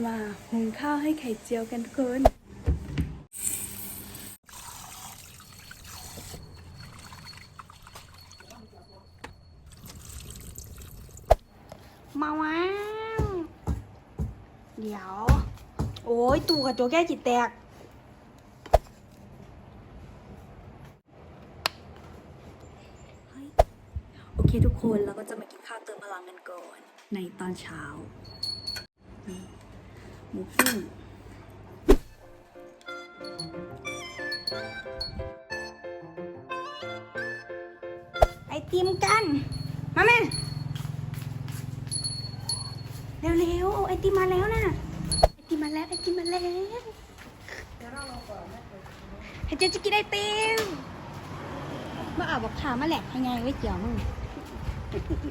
จะมาหุงข้าวให้ไข่เจียวกันทุกคน มาว้าวเดี๋ยว โอ้ยตูกับตัวแก้จิตแตก โอเคทุกคนเราก็จะมากินข้าวเติมพลังกันก่อน ในตอนเช้านี่ หมูปิ้งไอติมกัน มาแม่เร็วๆไอติมมาแล้วนะไอติมมาแล้วไอติมมาแล้วให้เจ๊จะกินไอติมมาอาบอกขามาแหลกยังไงไว้เจียวมึง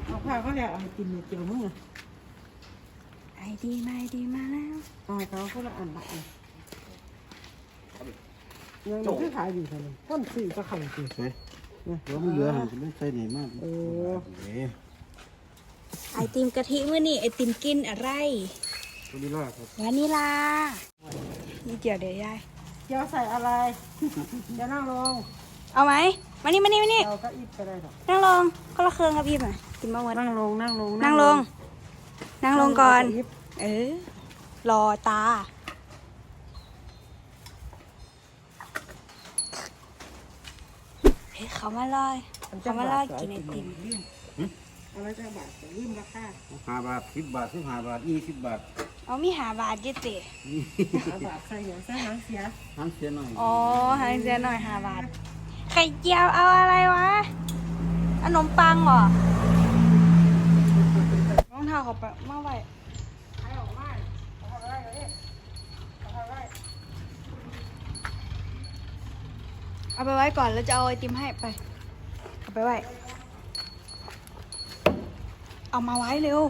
เอาผ้าเขาแหละเอาให้กินเนี่ยเจียวมึงอะ ดีมาไอดีมาแล้วเอาให้เขาคนละอันละอันยังไม่ขายดีเท่านั้นต้นสี่ก็ไข่สิเฮ้ยแล้วมันเหลือหันไม่ใช่นี่มากโอ้เฮ้ยไอติมกะทิมื่อนี่ไอติมกินอะไรตัวนี้ล่ะครับวานิลานี่เกี่ยวเดี๋ยวยายเจียวใส่อะไรจะนั่งลงเอาไหมมานี่มานี่มานี่เราก็อิบก็ได้หรอกนั่งลงก็ละเครื่องกับพี่มากินบ้างวันนั่งลงนั่งลงนั่งลงนั่งลงก่อนอิบ เออ รอตา เฮ้ยเขามาเลยเขามาเลยกินไอติมอะไรจะบาทลืมราคาห้าบาทสิบบาทสิบห้าบาทยี่สิบบาทเอามีหาบาทเยตินี่เอาบาทใส่เนี่ยใส่หางเสียทั้งเสียหน่อย อ๋อหางเสียหน่อยหาบาท ไข่เจียวเอาอะไรวะขนมปังเหรอรองเท้าเขาไปมาไว้ ใครออกมาเอาอะไรเอาดิเอาอะไร เอาไปไว้ก่อนแล้วจะเอาไอติมให้ไป เอาไปไว้ เอามาไว้เร็ว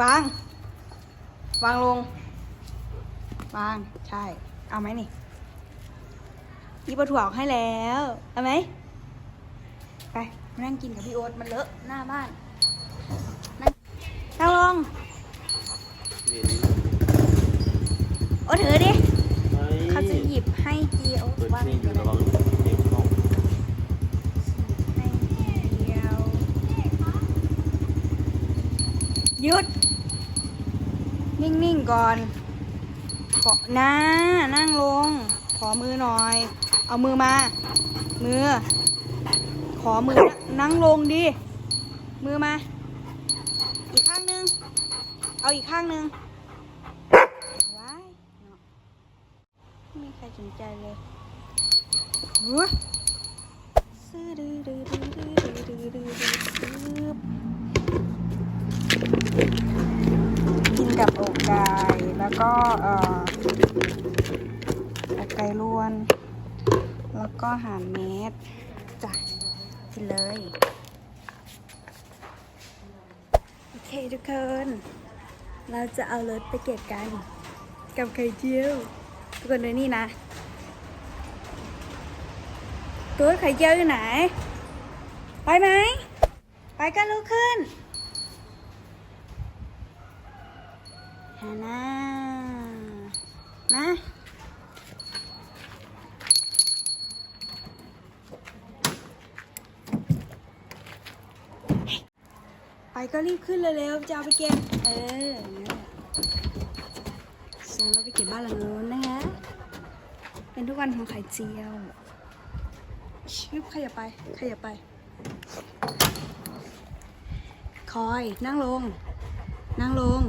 วาง วางลง วาง ใช่ เอาไหมนี่ยี่ปลาถั่วออกให้แล้ว เอาไหม ไปมานั่งกินกับพี่โอ๊ตมันเลอะหน้าบ้าน นั่งนั่งลง อ๊ตถือดิเขาจะหยิบให้จีโอ๊ตเปิดว่าเพลงอยู่ระวังเด็กน้องให้เดียวหยุด นิ่งๆก่อนขอหน้านั่งลง ขอมือหน่อย เอามือมา มือ ขอมือนะนั่งลงดิ มือมา อีกข้างหนึง เอาอีกข้างหนึง สนใจเลยว้าซื้อดื้อดื้อดื้อดื้อดื้อดื้อดื้อกินกับอกไก่แล้วก็อกไก่ลวน แล้วก็หานเม็ดจ้ะกินเลยโอเคทุกคนเราจะเอารถไปเก็บกัน กับไข่เจียว ทุกคนดูนี่นะตัวไข่เจียวอยู่ไหน ไปไหม ไปกันลุกขึ้นฮานานะไปก็รีบขึ้นเร็วๆจะเอาไปเก็บ เออ นั่นแหละเราไปเก็บบ้านหลังนู้นนะคะเป็นทุกวันของไข่เจียวชิบขยับไปขยับไป คอยนั่งลง นั่งลง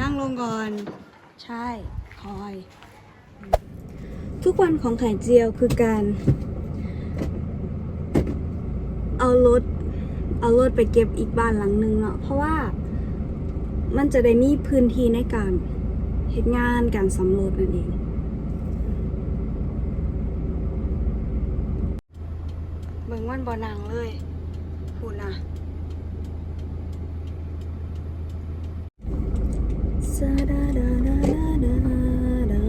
นั่งลงก่อน ใช่ คอย ทุกวันของไข่เจียวคือการ เอารถเอารถไปเก็บอีกบ้านหลังนึงเนาะเพราะว่ามันจะได้มีพื้นที่ในการ เฮ็ดงานการสำรวจนั่นเองเบิ่งวันบ่หนังเลยพูดนะซาดาดาดาดาดาดา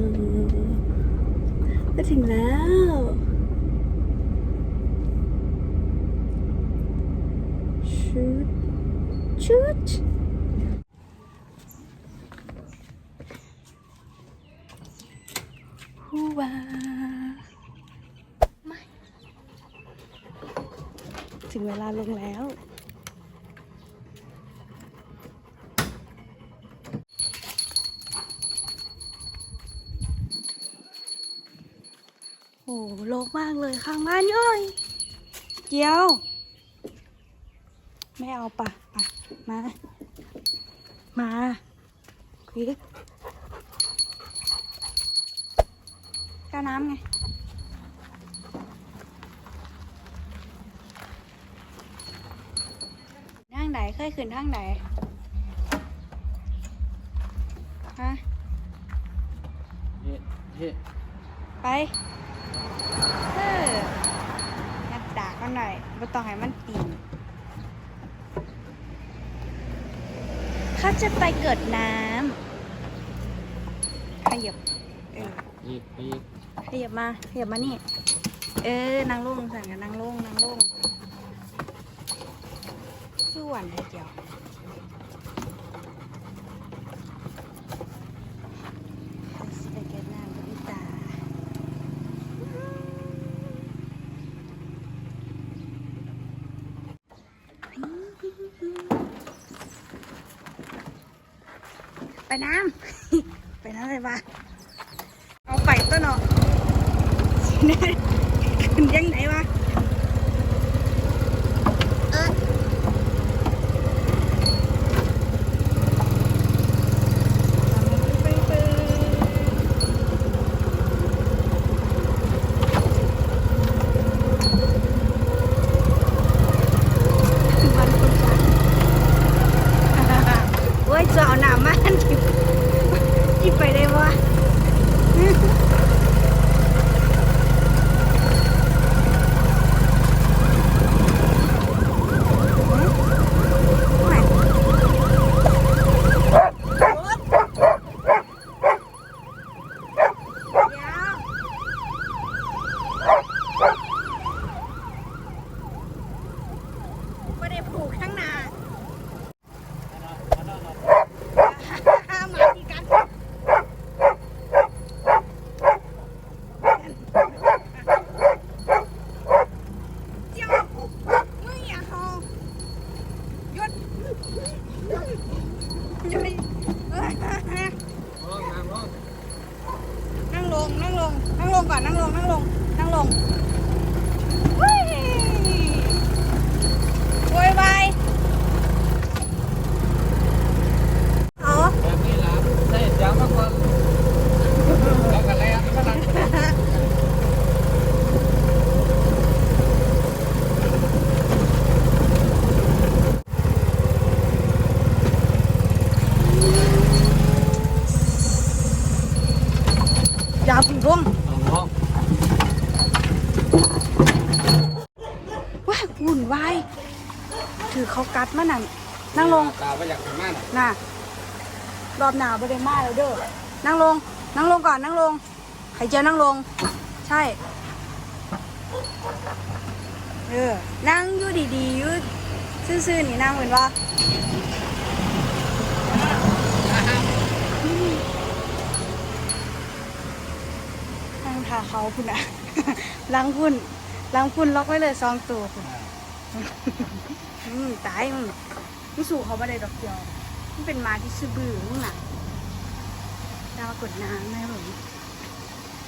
ก็ถึงแล้วชุด ฮูวาไม่ถึงเว ลงแล้ว โอ้โลกมากเลยข้างบ้านย่อยเจียว ไม่เอาปะปะมา มาควิกแก้วน้ำไง ทางไหน เคยขึ้นทางไหนฮะเฮ้เฮ้ไปเอองัดดากมันหน่อยไม่ต้องให้มันตีนเขาจะไปเกิดน้ำขยับเอออีกอีกขยับมาขยับมานี่ เออ นางลุงสั่งกันนางลุงนางลุง ส่วนเดียวไปน้ำ ไปน้ำไปน้ำเอาไปตัวเนาะ ขึ้นยังไหนวะเออไปไปวันคนจัน เว้ยจะเอาห นามันที่ที่ไปได้วะไม่ได้ผูกข้างหน้า มาดีกันเจ้ามึงอย่าเฮาหยุดหยุดนั่งลง นั่งลง นั่งลงก่อน นั่งลง นั่งลง นั่งลงเฮ้ยโวยวายเอา แบบนี้ล่ะใส่ยางมาก่อนแล้วก็แล้วก็นั่น อย่าพึ่งลงเอาเนาะว้ายวุ่นวายถือเขากัดมานั่นนั่งลงตาบ่อยากทำงานน่ะรอบหนาบริมาแล้วเด้อนั่งลง นั่งลงก่อนนั่งลงไข่เจียวนั่งลง ใช่เออนั่งอยู่ดีๆอยู่ซื่อๆนี่นั่งเหมือนว่า ทาเขาคุณอะล้างพุ่นล้างพุ่นล็อกไว้เลยซองตัวคุณอืมตายมึงมึงสู่เขาไม่ได้ดอกเดียวมันเป็นหมาที่ซื่อบื้อมึงน่ะดาวมากดน้ำนะครับผม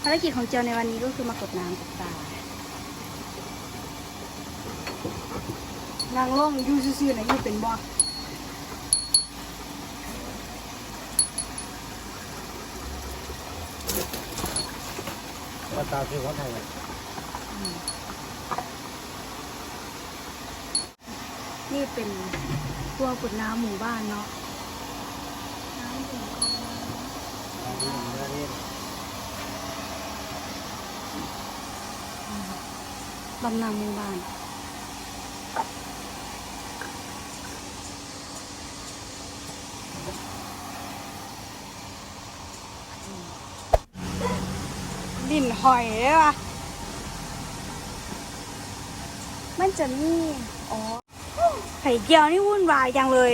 ภารกิจของเจียวในวันนี้ก็คือมากดน้ำกับตานางล่องยู่ซื่อๆนะยู่เป็นบ่ ตาคือคนไทยนี่เป็นตัวกดน้ำหมู่บ้านเนาะน้ำถึงก็บำนาหมู่บ้าน หอยเลยว่ะมันจะมี อ๋อไข่เจียวนี่วุ่นวายจังเลย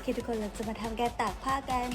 โอเคทุกคนเราจะมาทำแกตากผ้ากัน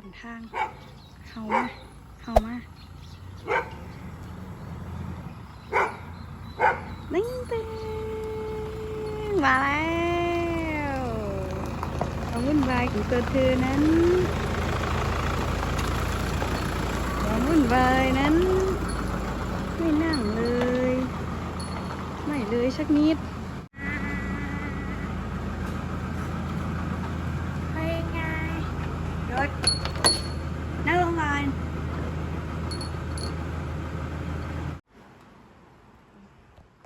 ต้นทางเฮามาเฮามานิ่งตึงมาแล้วความวุ่นวายของตัวเธอนั้นความวุ่นวายนั้น ไม่นั่งเลย ไม่เลยสักนิด ไปไงรถนั่งลงก่อน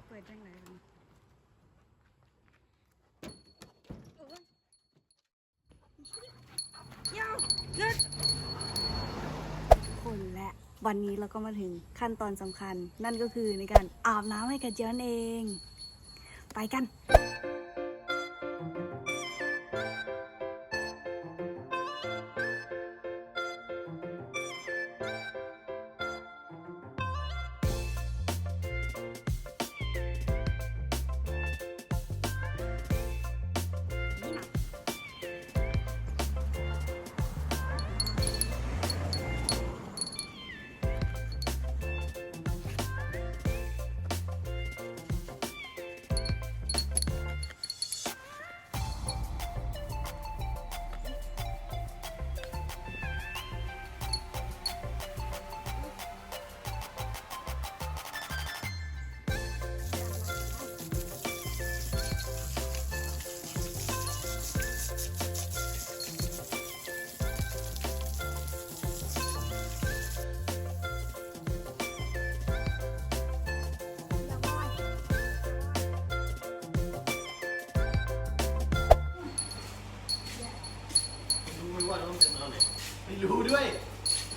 เปิดจังไหนมันยาวหยุด คนและ วันนี้เราก็มาถึงขั้นตอนสำคัญ นั่นก็คือในการอาบน้ำให้กับเจียนเอง ไปกัน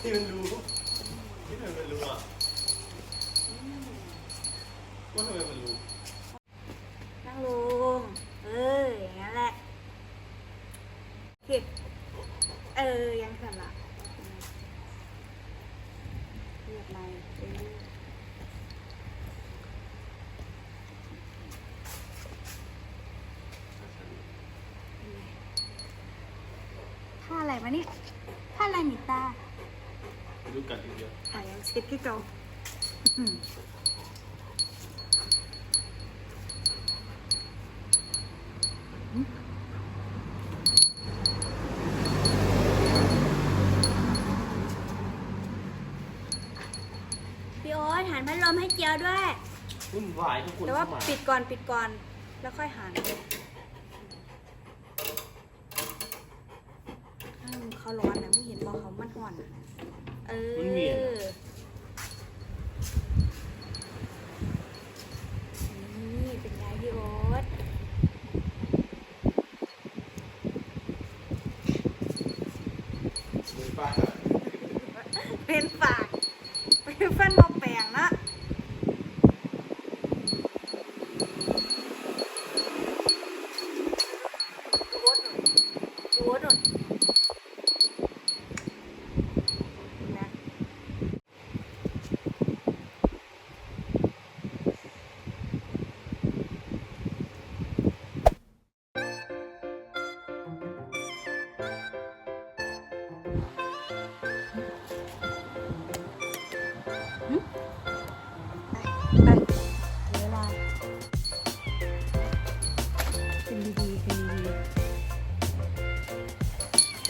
ที่มันรู้ที่มันมันรู้อะว่าทำไมมันรู้ นั่งลง เออ อย่างนั้นแหละผิดเออ ยังสั่นละเรียบไรเรื่อยท่าอะไรวะเนี่ยท่าอะไรหมิตา รู้ กัดอีกเยอะถ่ายยังเซ็ตที่เก่าอืมพี่โอ๊ตหันพัดลมให้เจียวด้วย วุ่นวายทุกคนแต่ว่าเข้มปิดก่อนปิดก่อน แล้วค่อยหันถ้ามึงเขาร้อนนะไมึงเห็นบอกเขามันห่อนอะเออมันเหวียนอะ นี่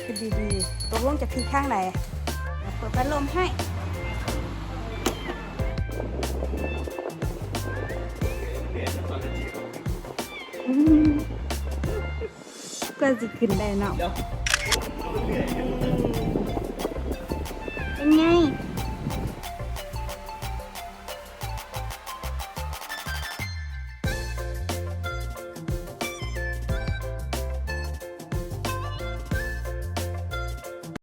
คือดีๆตกลงจะพลิกข้างไหนเดี๋ยวเปิดพัดลมให้ก็จะขึ้นได้เนาะ